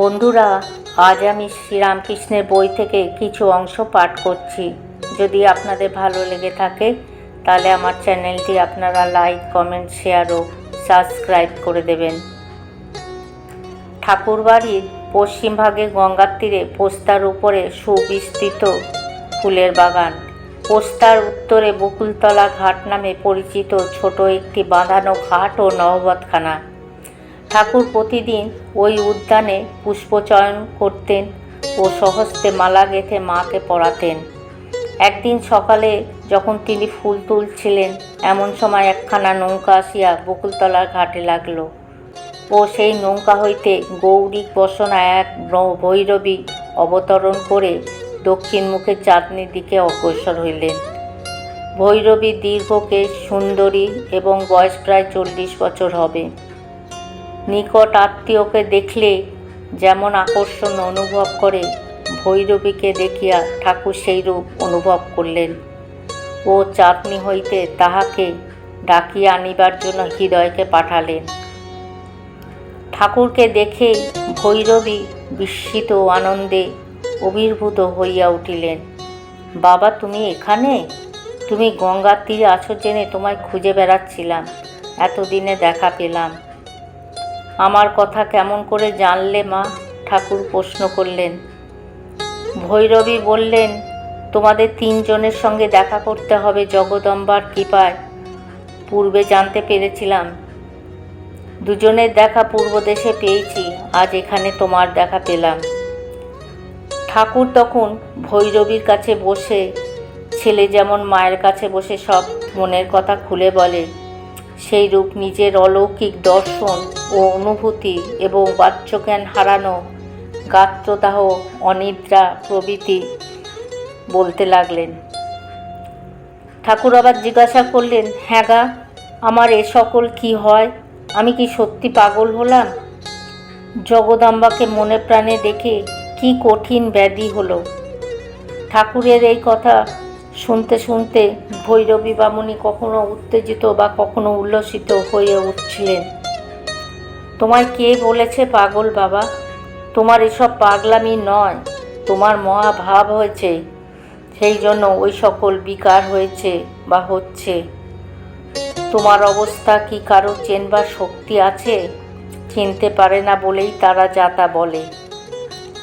বন্ধুরা, আজ আমি শ্রীরামকৃষ্ণের বই থেকে কিছু অংশ পাঠ করছি। যদি আপনাদের ভালো লেগে থাকে, তাহলে আমার চ্যানেলটি আপনারা লাইক, কমেন্ট, শেয়ার ও সাবস্ক্রাইব করে দেবেন। ঠাকুরবাড়ির পশ্চিমভাগে গঙ্গার তীরে পোস্তার উপরে সুবিস্তৃত ফুলের বাগান। পোস্তার উত্তরে বকুলতলা ঘাট নামে পরিচিত ছোট একটি বাঁধানো ঘাট ও নহবতখানা ঠাকুর প্রতিদিন ওই উদ্যানে পুষ্পচয়ন করতেন ও সহস্তে মালা গেঁথে মাকে পরাতেন একদিন সকালে যখন তিনি ফুল তুলছিলেন, এমন সময় একখানা নৌকা আসিয়া বকুলতলার ঘাটে লাগল। ও সেই নৌকা হইতে গৌরিক বসনা এক ভৈরবী অবতরণ করে দক্ষিণ মুখে চাঁদনির দিকে অগ্রসর হইলেন। ভৈরবী দীর্ঘকে সুন্দরী এবং বয়স প্রায় চল্লিশ বছর হবে। নিকট আত্মীয়কে দেখলে যেমন আকর্ষণ অনুভব করে, ভৈরবীকে দেখিয়া ঠাকুর সেই রূপ অনুভব করলেন। ও চাঁদনি হইতে তাহাকে ডাকিয়া আনিবার জন্য হৃদয়কে পাঠালেন। ঠাকুরকে দেখে ভৈরবী বিস্মিত আনন্দে অভির্ভূত হইয়া উঠিলেন। বাবা, তুমি এখানে? তুমি গঙ্গার তীরে আছো জেনে তোমায় খুঁজে বেড়াচ্ছিলাম। এতদিনে দেখা পেলাম। আমার কথা কেমন করে জানলে মা? ঠাকুর প্রশ্ন করলেন। ভৈরবী বললেন, তোমাদের তিনজনের সঙ্গে দেখা করতে হবে জগদম্বার কৃপায়। পূর্বে জানতে পেরেছিলাম। দুজনের দেখা পূর্ব দেশে পেয়েছি, আজ এখানে তোমার দেখা পেলাম। ঠাকুর তখন ভৈরবীর কাছে বসে, ছেলে যেমন মায়ের কাছে বসে সব মনের কথা খুলে বলে সেই রূপ নিজের অলৌকিক দর্শন ও অনুভূতি এবং বাচ্যজ্ঞান হারানো গাত্রদাহ, অনিদ্রা প্রভৃতি বলতে লাগলেন। ঠাকুর আবার জিজ্ঞাসা করলেন হ্যাঁ গা, আমার এ সকল কি হয়? আমি কি সত্যি পাগল হলাম? জগদাম্বাকে মনে প্রাণে দেখে কি কঠিন ব্যাধি হলো। ঠাকুরের এই কথা শুনতে শুনতে ভৈরবী বামুনি কখনো উত্তেজিত বা কখনো উল্লসিত হয়ে উঠছিলেন। তোমায় কে বলেছে পাগল বাবা? তোমার এসব পাগলামি নয়, তোমার মহাভাব হয়েছে। সেই জন্য ওই সকল বিকার হয়েছে বা হচ্ছে। তোমার অবস্থা কি কারও চেনবার শক্তি আছে? চিনতে পারে না বলেই তারা যা তা বলে।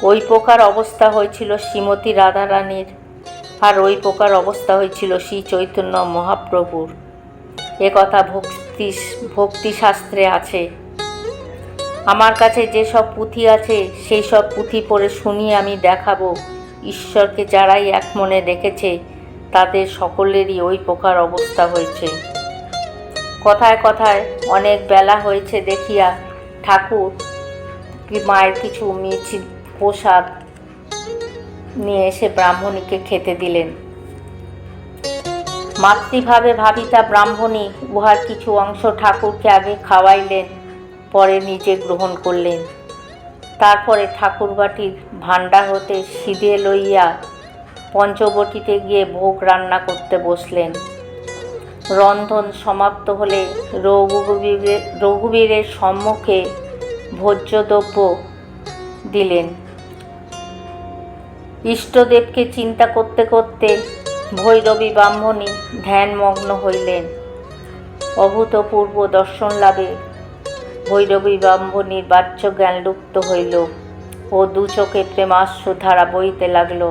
ওই প্রকার অবস্থা হয়েছিল শ্রীমতী রাধারানীর আর ওই প্রকার অবস্থা হয়েছিল শ্রী চৈতন্য মহাপ্রভুর। এ কথা ভক্তি ভক্তিশাস্ত্রে আছে। আমার কাছে যেসব পুঁথি আছে, সেই সব পুঁথি পড়ে শুনিয়ে আমি দেখাবো। ঈশ্বরকে যারাই এক মনে দেখেছে, তাদের সকলেরই ওই প্রকার অবস্থা হয়েছে। কথায় কথায় অনেক বেলা হয়েছে দেখিয়া ঠাকুর, মায়ের কিছু মিছিল প্রসাদ নিয়ে এসে ব্রাহ্মণীকে খেতে দিলেন। মাতৃভাবে ভাবিতা ব্রাহ্মণী উহার কিছু অংশ ঠাকুরকে আগে খাওয়াইলেন, পরে নিজে গ্রহণ করলেন। তারপরে ঠাকুরবাটির ভাণ্ডার হতে সিধে লইয়া পঞ্চবটিতে গিয়ে ভোগ রান্না করতে বসলেন। রন্ধন সমাপ্ত হলে রঘুবীরের রঘুবীরের সম্মুখে ভোজ্যদ্রব্য দিলেন। ইষ্টদেবকে চিন্তা করতে করতে ভৈরবী ব্রাহ্মণী ধ্যানমগ্ন হইলেন। অভূতপূর্ব দর্শন লাভে ভৈরবী ব্রাহ্মণীর বাহ্য জ্ঞান লুপ্ত হইল ও দু চোখে প্রেমাশ্র ধারা বইতে লাগল।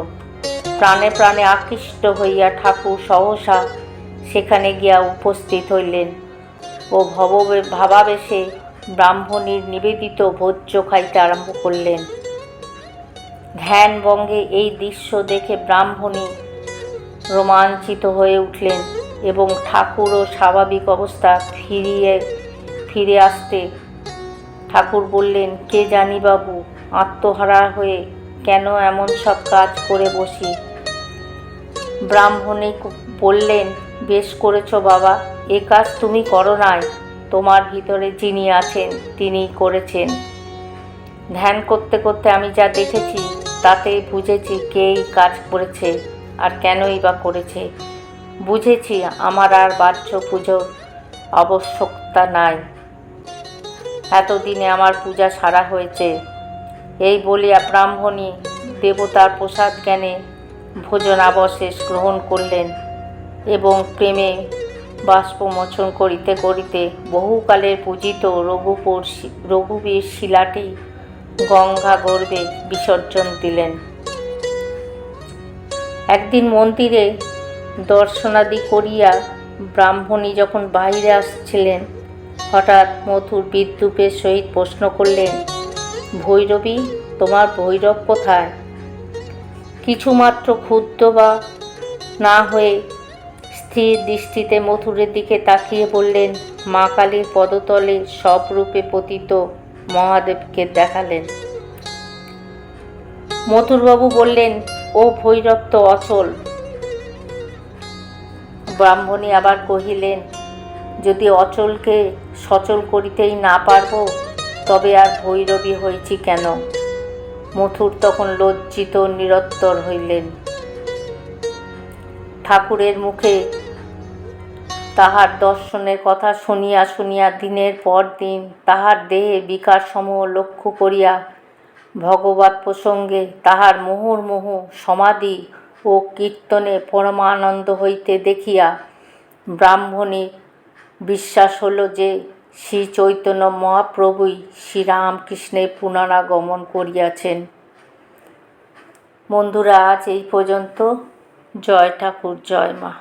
প্রাণে প্রাণে আকৃষ্ট হইয়া ঠাকুর সহসা সেখানে গিয়া উপস্থিত হইলেন ও ভববে ভাবাবেশে ব্রাহ্মণীর নিবেদিত ভোজ্য খাইতে আরম্ভ করলেন। ধ্যানভঙ্গে এই দৃশ্য দেখে ব্রাহ্মণী রোমাঞ্চিত হয়ে উঠলেন এবং ঠাকুরও স্বাভাবিক অবস্থা ফিরিয়ে, ফিরে আসতে ঠাকুর বললেন, কে জানি বাবু, আত্মহারা হয়ে কেন এমন সব কাজ করে বসি? ব্রাহ্মণী বললেন, বেশ করেছ বাবা, এ কাজ তুমি করো নাই। তোমার ভিতরে যিনি আছেন, তিনিই করেছেন। ধ্যান করতে করতে আমি যা দেখেছি, তাতে বুঝেছি কে এই কাজ করেছে আর কেনই বা করেছে। বুঝেছি আমার আর বাহ্য পুজোর আবশ্যকতা নাই। এতদিনে আমার পূজা সারা হয়েছে। এই বলিয়া ব্রাহ্মণী দেবতার প্রসাদ জ্ঞানে ভোজনাবশেষ গ্রহণ করলেন এবং প্রেমে বাষ্পমোচন করিতে করিতে বহুকালের পূজিত রঘুপুর রঘুবীর শিলাটি গঙ্গা গর্বে বিসর্জন দিলেন। একদিন মন্দিরে দর্শনাদি করিয়া ব্রাহ্মণী যখন বাইরে আসছিলেন, হঠাৎ মথুর বিদ্রুপের সহিত প্রশ্ন করলেন, ভৈরবী, তোমার ভৈরব কোথায়? কিছুমাত্র ক্ষুদ্র বা না হয়ে স্থির দৃষ্টিতে মথুরের দিকে তাকিয়ে বললেন, মা কালীর পদতলে সব রূপে পতিত মহাদেবকে দেখালেন। মথুরবাবু বললেন, ও ভৈরব তো অচল। ব্রাহ্মণী আবার কহিলেন, যদি অচলকে সচল করিতেই না পারব, তবে আর ভৈরবী হয়েছি কেন? মথুর তখন লজ্জিত নিরত্তর হইলেন। ঠাকুরের মুখে তাহার দর্শনের কথা শুনিয়া শুনিয়া দিনের পর দিন তাহার দেহে বিকার সমূহ লক্ষ্য করিয়া ভগবত প্রসঙ্গে তাহার মুহুর্মুহু সমাধি ও কীর্তনে পরমানন্দ হইতে দেখিয়া ব্রাহ্মণী বিশ্বাস হল যে শ্রী চৈতন্য মহাপ্রভুই শ্রীরামকৃষ্ণের পুনরাগমন করিয়াছেন। বন্ধুরা, আজ এই পর্যন্ত। জয় ঠাকুর, জয় মা।